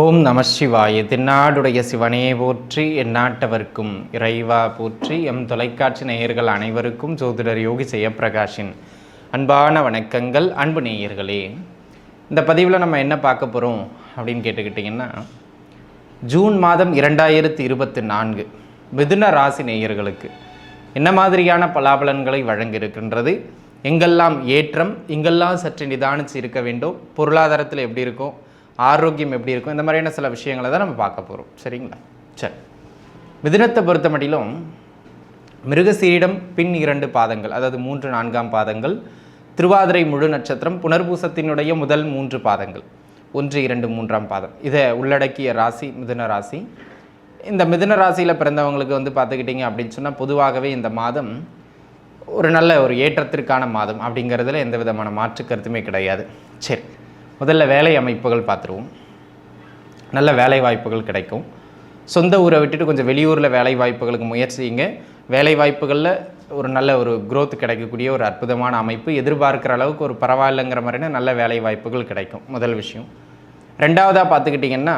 ஓம் நம சிவாய. திருநாடுடைய சிவனே போற்றி எந்நாட்டவர்க்கும் இறைவா போற்றி எம் தொலைக்காட்சி நேயர்கள் அனைவருக்கும் ஜோதிடர் யோகி ஜெயப்பிரகாஷின் அன்பான வணக்கங்கள். அன்பு நேயர்களே இந்த பதிவில் நம்ம என்ன பார்க்க போகிறோம் அப்படின்னு கேட்டுக்கிட்டிங்கன்னா ஜூன் மாதம் இரண்டாயிரத்தி இருபத்தி நான்கு மிதுன ராசி நேயர்களுக்கு என்ன மாதிரியான பலாபலன்களை வழங்கியிருக்கின்றது எங்கெல்லாம் ஏற்றம் எங்கெல்லாம் சற்று நிதானித்து இருக்க வேண்டும் பொருளாதாரத்தில் எப்படி இருக்கும் ஆரோக்கியம் எப்படி இருக்கும்? இந்த மாதிரியான சில விஷயங்களை தான் நம்ம பார்க்க போகிறோம் சரிங்களா? சரி. மிதினத்தை பொறுத்த மட்டிலும் மிருகசீரிடம் பின் இரண்டு பாதங்கள் அதாவது மூன்று நான்காம் பாதங்கள் திருவாதிரை முழு நட்சத்திரம் புனர்பூசத்தினுடைய முதல் மூன்று பாதங்கள் ஒன்று இரண்டு மூன்றாம் பாதம். இதை உள்ளடக்கிய ராசி மிதுன ராசி. இந்த மிதுன ராசியில் பிறந்தவங்களுக்கு வந்து பார்த்துக்கிட்டிங்க அப்படின்னு சொன்னால் பொதுவாகவே இந்த மாதம் ஒரு நல்ல ஒரு ஏற்றத்திற்கான மாதம் அப்படிங்கிறதுல எந்த விதமான மாற்று கருத்துமே கிடையாது. சரி. முதல்ல வேலை அமைப்புகள் பார்த்துருவோம். நல்ல வேலை வாய்ப்புகள் கிடைக்கும். சொந்த ஊரை விட்டுட்டு கொஞ்சம் வெளியூரில் வேலை வாய்ப்புகளுக்கு முயற்சிங்க வேலை வாய்ப்புகளில் ஒரு நல்ல ஒரு க்ரோத் கிடைக்கக்கூடிய ஒரு அற்புதமான அமைப்பு. எதிர்பார்க்குற அளவுக்கு ஒரு பரவாயில்லைங்கிற மாதிரினா நல்ல வேலை வாய்ப்புகள் கிடைக்கும். முதல் விஷயம். ரெண்டாவதாக பார்த்துக்கிட்டிங்கன்னா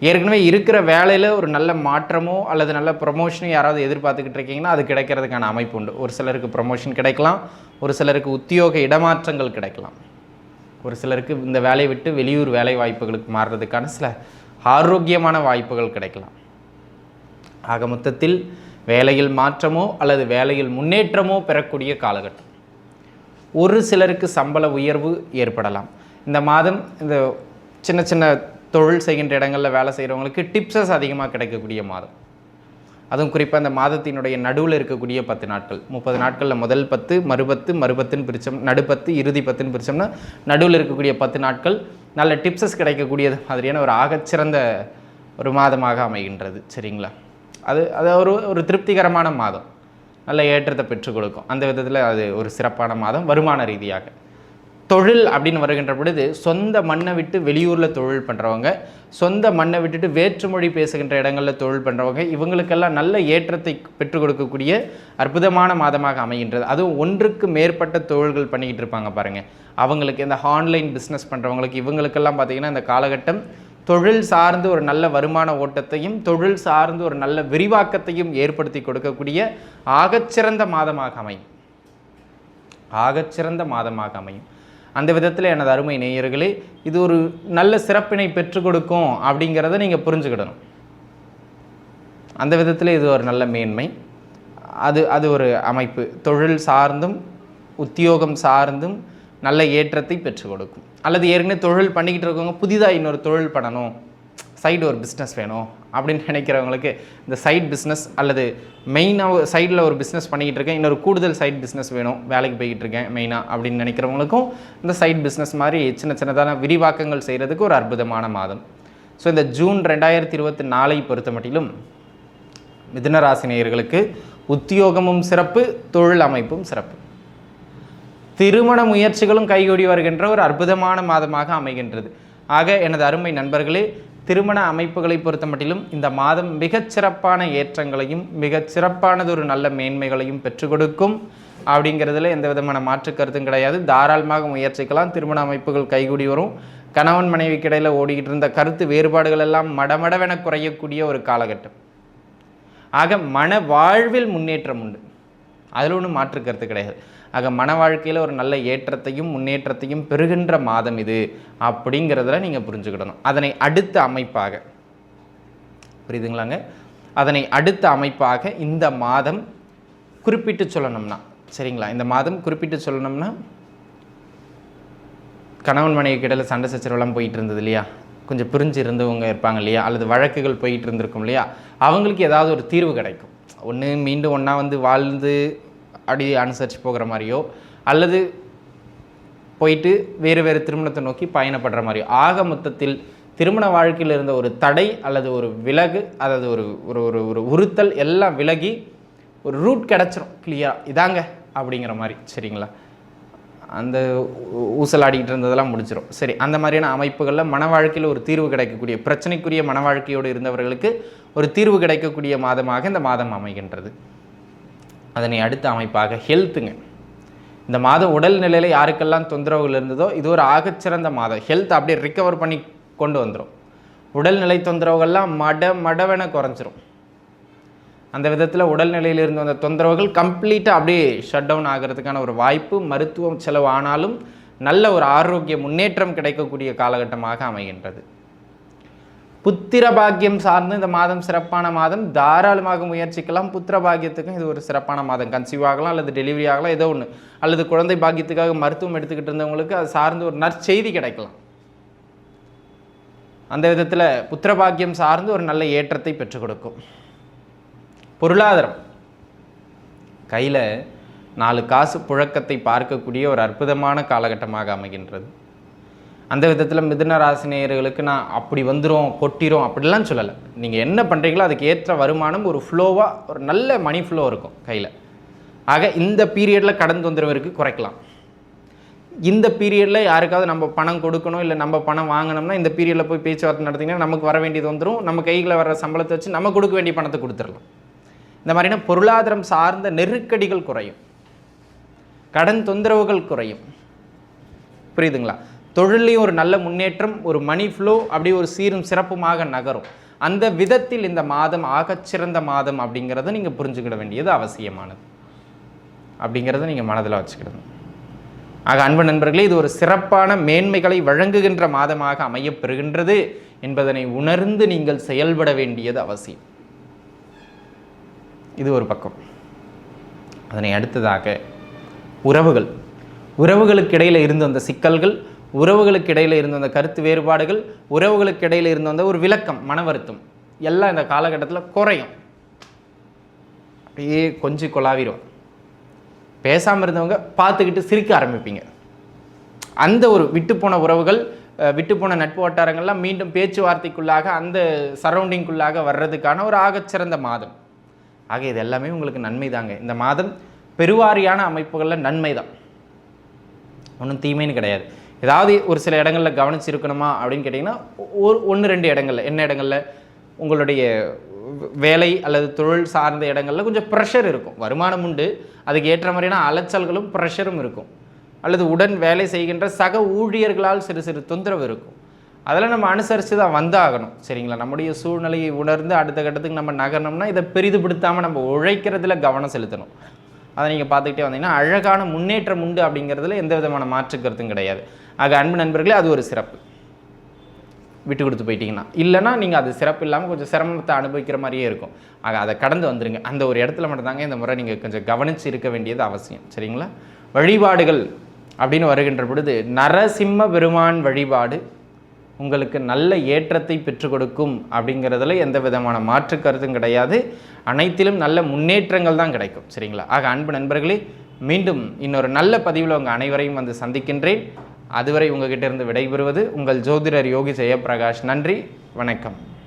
ஏற்கனவே இருக்கிற வேலையில் ஒரு நல்ல மாற்றமோ அல்லது நல்ல ப்ரொமோஷனோ யாராவது எதிர்பார்த்துக்கிட்டு இருக்கீங்கன்னா அது கிடைக்கிறதுக்கான அமைப்பு உண்டு. ஒரு சிலருக்கு ப்ரொமோஷன் கிடைக்கலாம். ஒரு சிலருக்கு உத்தியோக இடமாற்றங்கள் கிடைக்கலாம். ஒரு சிலருக்கு இந்த வேலையை விட்டு வெளியூர் வேலை வாய்ப்புகளுக்கு மாறுறதுக்கான சில ஆரோக்கியமான வாய்ப்புகள் கிடைக்கலாம். ஆக மொத்தத்தில் வேலையில் மாற்றமோ அல்லது வேலையில் முன்னேற்றமோ பெறக்கூடிய காலகட்டம். ஒரு சிலருக்கு சம்பள உயர்வு ஏற்படலாம். இந்த மாதம் இந்த சின்ன சின்ன தொழில் செய்கின்ற இடங்களில் வேலை செய்கிறவங்களுக்கு டிப்ஸஸ் அதிகமாக கிடைக்கக்கூடிய மாதம். அதுவும் குறிப்பாக அந்த மாதத்தினுடைய நடுவில் இருக்கக்கூடிய பத்து நாட்கள். முப்பது நாட்களில் முதல் பத்து மறுபத்து மறுபத்துன்னு பிரித்தோம் நடுப்பத்து இறுதி பத்துன்னு பிரித்தோம்னா நடுவில் இருக்கக்கூடிய பத்து நாட்கள் நல்ல டிப்ஸஸ் கிடைக்கக்கூடியது மாதிரியான ஒரு ஆகச்சிறந்த ஒரு மாதமாக அமைகின்றது. சரிங்களா? அது அது ஒரு ஒரு திருப்திகரமான மாதம். நல்ல ஏற்றத்தை பெற்றுக் கொடுக்கும். அந்த விதத்தில் அது ஒரு சிறப்பான மாதம் வருமான ரீதியாக. தொழில் அப்படின்னு வருகின்ற பொழுது சொந்த மண்ணை விட்டு வெளியூரில் தொழில் பண்ணுறவங்க சொந்த மண்ணை விட்டுட்டு வேற்றுமொழி பேசுகின்ற இடங்களில் தொழில் பண்ணுறவங்க இவங்களுக்கெல்லாம் நல்ல ஏற்றத்தை பெற்றுக் கொடுக்கக்கூடிய அற்புதமான மாதமாக அமைகின்றது. அதுவும் ஒன்றுக்கு மேற்பட்ட தொழில்கள் பண்ணிக்கிட்டு இருப்பாங்க பாருங்கள் அவங்களுக்கு இந்த ஆன்லைன் பிஸ்னஸ் பண்ணுறவங்களுக்கு இவங்களுக்கெல்லாம் பார்த்திங்கன்னா இந்த காலகட்டம் தொழில் சார்ந்து ஒரு நல்ல வருமான ஓட்டத்தையும் தொழில் சார்ந்து ஒரு நல்ல விரிவாக்கத்தையும் ஏற்படுத்தி கொடுக்கக்கூடிய ஆகச்சிறந்த மாதமாக அமையும். ஆகச்சிறந்த மாதமாக அமையும். அந்த விதத்தில் எனது அருமை நேயர்களே இது ஒரு நல்ல சிறப்பினை பெற்றுக் கொடுக்கும் அப்படிங்கிறத நீங்கள் புரிஞ்சுக்கிடணும். அந்த விதத்தில் இது ஒரு நல்ல மேன்மை. அது அது ஒரு அமைப்பு. தொழில் சார்ந்தும் உத்தியோகம் சார்ந்தும் நல்ல ஏற்றத்தை பெற்றுக் கொடுக்கும். அல்லது ஏற்கனவே தொழில் பண்ணிக்கிட்டு இருக்கவங்க புதிதாக இன்னொரு தொழில் பண்ணணும். சைடு ஒரு பிஸ்னஸ் வேணும் அப்படின்னு நினைக்கிறவங்களுக்கு இந்த சைட் பிஸ்னஸ் அல்லது மெயினாக சைடில் ஒரு பிஸ்னஸ் பண்ணிக்கிட்டு இருக்கேன். இன்னொரு கூடுதல் சைட் பிஸ்னஸ் வேணும். வேலைக்கு போய்கிட்டு இருக்கேன் மெயினாக அப்படின்னு நினைக்கிறவங்களுக்கும் இந்த சைட் பிஸ்னஸ் மாதிரி சின்ன சின்னதான விரிவாக்கங்கள் செய்கிறதுக்கு ஒரு அற்புதமான மாதம். ஸோ இந்த ஜூன் ரெண்டாயிரத்தி இருபத்தி நாலை பொறுத்த மட்டிலும் மிதுனராசினியர்களுக்கு உத்தியோகமும் சிறப்பு தொழில் அமைப்பும் சிறப்பு. திருமண முயற்சிகளும் கைகூடி வருகின்ற ஒரு அற்புதமான மாதமாக அமைகின்றது. ஆக எனது அருமை நண்பர்களே திருமண அமைப்புகளை பொறுத்த மட்டிலும் இந்த மாதம் மிகச் சிறப்பான ஏற்றங்களையும் மிகச் சிறப்பானது ஒரு நல்ல மேன்மைகளையும் பெற்றுக் கொடுக்கும். அப்படிங்கிறதுல எந்த விதமான மாற்று கருத்தும் கிடையாது. தாராளமாக முயற்சிக்கலாம். திருமண அமைப்புகள் கைகூடி வரும். கணவன் மனைவிக்கு இடையில் ஓடிக்கிட்டு இருந்த கருத்து வேறுபாடுகள் எல்லாம் மடமடவென குறையக்கூடிய ஒரு காலகட்டம். ஆக மன வாழ்வில் முன்னேற்றம் உண்டு. அதில் ஒன்றும் மாற்று கருத்து கிடையாது. ஆக மன வாழ்க்கையில் ஒரு நல்ல ஏற்றத்தையும் முன்னேற்றத்தையும் பெறுகின்ற மாதம் இது அப்படிங்கிறதுல நீங்கள் புரிஞ்சுக்கிடணும். அதனை அடுத்த அமைப்பாக புரியுதுங்களாங்க? அதனை அடுத்த அமைப்பாக இந்த மாதம் குறிப்பிட்டு சொல்லணும்னா சரிங்களா? இந்த மாதம் குறிப்பிட்டு சொல்லணும்னா கணவன் மனைவி இடையில் சண்டை சச்சரவெல்லாம் போயிட்டு இருந்தது இல்லையா? கொஞ்சம் பிரிஞ்சு இருந்தவங்க இருப்பாங்க இல்லையா? அல்லது வழக்குகள் போயிட்டு இருந்திருக்கும் இல்லையா? அவங்களுக்கு ஏதாவது ஒரு தீர்வு கிடைக்கும். ஒன்று மீண்டும் ஒன்றா வந்து வாழ்ந்து அப்படி அனுசரித்து போகிற மாதிரியோ அல்லது போயிட்டு வேறு வேறு திருமணத்தை நோக்கி பயணப்படுற மாதிரியோ ஆக மொத்தத்தில் திருமண வாழ்க்கையில் இருந்த ஒரு தடை அல்லது ஒரு விலகு அதாவது ஒரு ஒரு ஒரு ஒரு உறுத்தல் எல்லாம் விலகி ஒரு ரூட் கிடச்சிரும். கிளியராக இதாங்க? அப்படிங்கிற மாதிரி. சரிங்களா? அந்த ஊ- ஊசலாடிக்கிட்டு இருந்ததெல்லாம் முடிச்சிடும் சரி அந்த மாதிரியான அமைப்புகளில் மன வாழ்க்கையில் ஒரு தீர்வு கிடைக்கக்கூடிய பிரச்சனைக்குரிய மன வாழ்க்கையோடு இருந்தவர்களுக்கு ஒரு தீர்வு கிடைக்கக்கூடிய மாதமாக இந்த மாதம் அமைகின்றது. அதனை அடுத்த அமைப்பாக ஹெல்த்துங்க. இந்த மாதம் உடல் நிலையில் யாருக்கெல்லாம் தொந்தரவுகள் இருந்ததோ இது ஒரு ஆகச்சிறந்த மாதம். ஹெல்த் அப்படியே ரிக்கவர் பண்ணி கொண்டு வந்துடும் உடல்நிலை தொந்தரவுகள்லாம் மட மடவென குறைஞ்சிரும். அந்த விதத்தில் உடல்நிலையில் வந்த தொந்தரவுகள் கம்ப்ளீட்டாக அப்படியே ஷட் டவுன் ஆகிறதுக்கான ஒரு வாய்ப்பு மருத்துவம் செலவு ஆனாலும் நல்ல ஒரு ஆரோக்கிய முன்னேற்றம் கிடைக்கக்கூடிய காலகட்டமாக அமைகின்றது. புத்திர பாக்கியம் சார்ந்து இந்த மாதம் சிறப்பான மாதம். தாராளமாக முயற்சிக்கலாம். புத்திர பாக்கியத்துக்கும் இது ஒரு சிறப்பான மாதம். கன்சீவ் ஆகலாம் அல்லது டெலிவரி ஆகலாம் ஏதோ ஒன்று அல்லது குழந்தை பாக்கியத்துக்காக மருத்துவம் எடுத்துக்கிட்டு இருந்தவங்களுக்கு அது சார்ந்து ஒரு நற்செய்தி கிடைக்கலாம். அந்த விதத்தில் புத்திர பாக்கியம் சார்ந்து ஒரு நல்ல ஏற்றத்தை பெற்றுக் கொடுக்கும். பொருளாதாரம். கையில் நாலு காசு புழக்கத்தை பார்க்கக்கூடிய ஒரு அற்புதமான காலகட்டமாக அமைகின்றது. அந்த விதத்தில் மிதுன ராசினியர்களுக்கு நான் அப்படி வந்துடும் கொட்டிரும் அப்படிலாம் சொல்லலை. நீங்கள் என்ன பண்ணுறீங்களோ அதுக்கு ஏற்ற வருமானம் ஒரு ஃப்ளோவாக ஒரு நல்ல மணி ஃப்ளோ இருக்கும் கையில். ஆக இந்த பீரியடில் கடன் தொந்தரவு குறைக்கலாம். இந்த பீரியடில் யாருக்காவது நம்ம பணம் கொடுக்கணும் இல்லை நம்ம பணம் வாங்கணும்னா இந்த பீரியடில் போய் பேச்சுவார்த்தை நடத்திங்கன்னா நமக்கு வர வேண்டியது வந்துடும் நம்ம கையில் வர சம்பளத்தை வச்சு நம்ம கொடுக்க வேண்டிய பணத்தை கொடுத்துடலாம். இந்த மாதிரினா பொருளாதாரம் சார்ந்த நெருக்கடிகள் குறையும். கடன் தொந்தரவுகள் குறையும். புரியுதுங்களா? தொழிலையும் ஒரு நல்ல முன்னேற்றம் ஒரு மணி ஃப்ளோ அப்படி ஒரு சீரும் சிறப்புமாக நகரும். அந்த விதத்தில் இந்த மாதம் ஆகச்சிறந்த மாதம் அப்படிங்கிறத நீங்கள் புரிஞ்சுக்கிட வேண்டியது அவசியமானது. அப்படிங்கிறத நீங்கள் மனதில் வச்சுக்கிடணும். ஆக அன்பு நண்பர்களே இது ஒரு சிறப்பான மேன்மைகளை வழங்குகின்ற மாதமாக அமையப்பெறுகின்றது என்பதனை உணர்ந்து நீங்கள் செயல்பட வேண்டியது அவசியம். இது ஒரு பக்கம். அதனை அடுத்ததாக உறவுகள். உறவுகளுக்கு இடையில் இருந்த அந்த சிக்கல்கள் உறவுகளுக்கு இடையில் இருந்த அந்த கருத்து வேறுபாடுகள் உறவுகளுக்கு இடையில் இருந்த அந்த ஒரு விளக்கம் மன வருத்தம் எல்லாம் இந்த காலகட்டத்தில் குறையும். அப்படியே கொஞ்சம் கொலாவிடும் பேசாமல் இருந்தவங்க பார்த்துக்கிட்டு சிரிக்க ஆரம்பிப்பீங்க. அந்த ஒரு விட்டுப்போன உறவுகள் விட்டுப்போன நட்பு வட்டாரங்கள்லாம் மீண்டும் பேச்சுவார்த்தைக்குள்ளாக அந்த சரௌண்டிங்குள்ளாக வர்றதுக்கான ஒரு ஆகச்சிறந்த மாதம். ஆக இது எல்லாமே உங்களுக்கு நன்மை தாங்க. இந்த மாதம் பெருவாரியான அமைப்புகளில் நன்மை தான். ஒன்றும் தீமைன்னு கிடையாது. ஏதாவது ஒரு சில இடங்களில் கவனிச்சிருக்கணுமா அப்படின்னு கேட்டிங்கன்னா ஒரு ஒன்று ரெண்டு இடங்களில். என்ன இடங்களில்? உங்களுடைய வேலை அல்லது தொழில் சார்ந்த இடங்களில் கொஞ்சம் ப்ரெஷர் இருக்கும். வருமானம் உண்டு. அதுக்கு ஏற்ற மாதிரியான அலைச்சல்களும் ப்ரெஷரும் இருக்கும். அல்லது உடன் வேலை செய்கின்ற சக ஊழியர்களால் சிறு சிறு தொந்தரவு இருக்கும். அதெல்லாம் நம்ம அனுசரித்து தான் வந்தாகணும் சரிங்களா? நம்முடைய சூழ்நிலையை உணர்ந்து அடுத்த கட்டத்துக்கு நம்ம நகரணும்னா இதை பெரிதுபடுத்தாமல் நம்ம உழைக்கிறதுல கவனம் செலுத்தணும். அதை நீங்கள் பார்த்துக்கிட்டே வந்தீங்கன்னா அழகான முன்னேற்றம் உண்டு அப்படிங்கிறதுல எந்த விதமான மாற்று கருத்தும் கிடையாது. ஆக அன்பு நண்பர்களே அது ஒரு சிறப்பு. விட்டு கொடுத்து போயிட்டீங்கன்னா. இல்லைன்னா நீங்கள் அது சிறப்பு இல்லாமல் கொஞ்சம் சிரமத்தை அனுபவிக்கிற மாதிரியே இருக்கும். ஆக அதை கடந்து வந்துருங்க. அந்த ஒரு இடத்துல மட்டும்தாங்க இந்த முறை நீங்கள் கொஞ்சம் கவனித்து இருக்க வேண்டியது அவசியம் சரிங்களா? வழிபாடுகள் அப்படின்னு வருகின்ற பொழுது நரசிம்ம பெருமான் வழிபாடு உங்களுக்கு நல்ல ஏற்றத்தை பெற்றுக் கொடுக்கும் அப்படிங்கிறதுல எந்த விதமான மாற்று கருத்தும் கிடையாது. அனைத்திலும் நல்ல முன்னேற்றங்கள் தான் கிடைக்கும். சரிங்களா? ஆக அன்பு நண்பர்களே மீண்டும் இன்னொரு நல்ல பதிவில் உங்கள் அனைவரையும் வந்து சந்திக்கின்றேன். அதுவரை உங்ககிட்ட இருந்து விடைபெறுவது உங்கள் ஜோதிடர் யோகி ஜெயபிரகாஷ் நன்றி வணக்கம்.